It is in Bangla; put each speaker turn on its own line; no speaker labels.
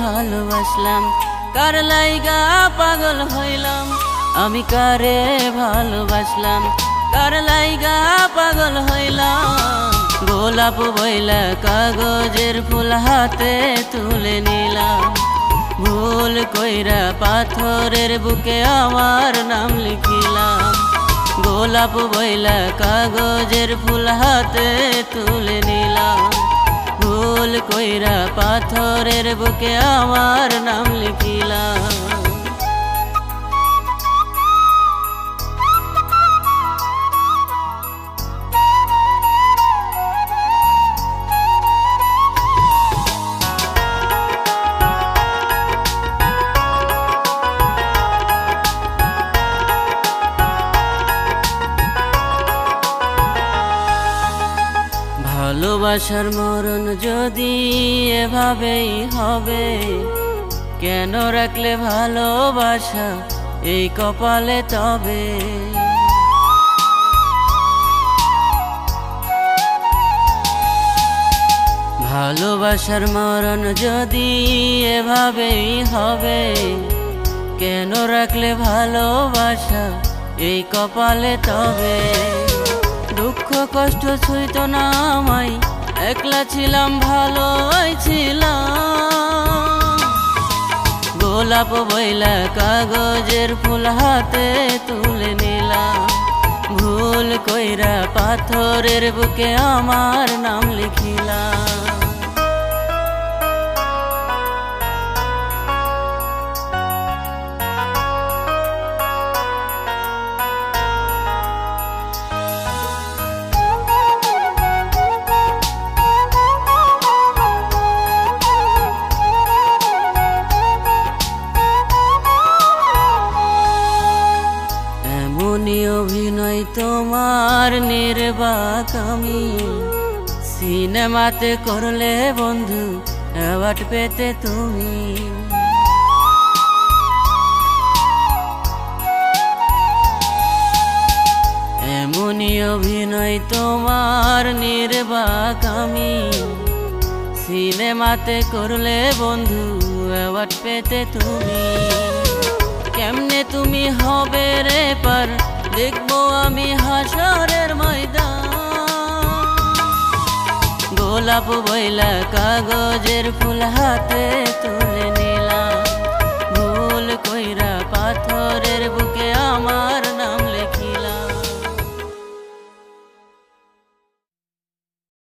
ভালোবাসলাম? কার লাইগা পাগল হইলাম? আমি কারে ভালোবাসলাম? কার লাইগা পাগল হইলাম? গোলাপ বইলা কাগজের ফুল হাতে তুলে নিলাম। ভুল কইরা পাথরের বুকে আমার নাম লিখিলাম। গোলাপ বইলা কাগজের ফুল হাতে তুলে নিলাম। ভুল কইরা পাথরের বুকে আমার নাম লিখিলাম ভালোবাসার মরণ যদি এভাবেই হবে, কেন রাখলে ভালোবাসা এই কপালে তবে? ভালোবাসার মরণ যদি এভাবেই হবে, কেন রাখলে ভালোবাসা এই কপালে তবে? দুঃখ কষ্ট ছুঁইত না আমায়। একলা ছিলাম ভালো ছিলাম। গোলাপ বইলা কাগজের ফুল হাতে তুলে নিলাম। ভুল কইরা পাথরের বুকে আমার নাম লিখিলাম। এমনই অভিনয় তোমার নির্বাক আমি। সিনেমাতে করলে বন্ধু, অ্যাওয়ার্ড পেতে তুমি। এমনই অভিনয় তোমার নির্বাক আমি। সিনেমাতে করলে বন্ধু, অ্যাওয়ার্ড পেতে তুমি। কেমনে তুমি হবে রে পার? দেখব আমি হাসরের ময়দান। গোলাপ বইলা কাগজের ফুল হাতে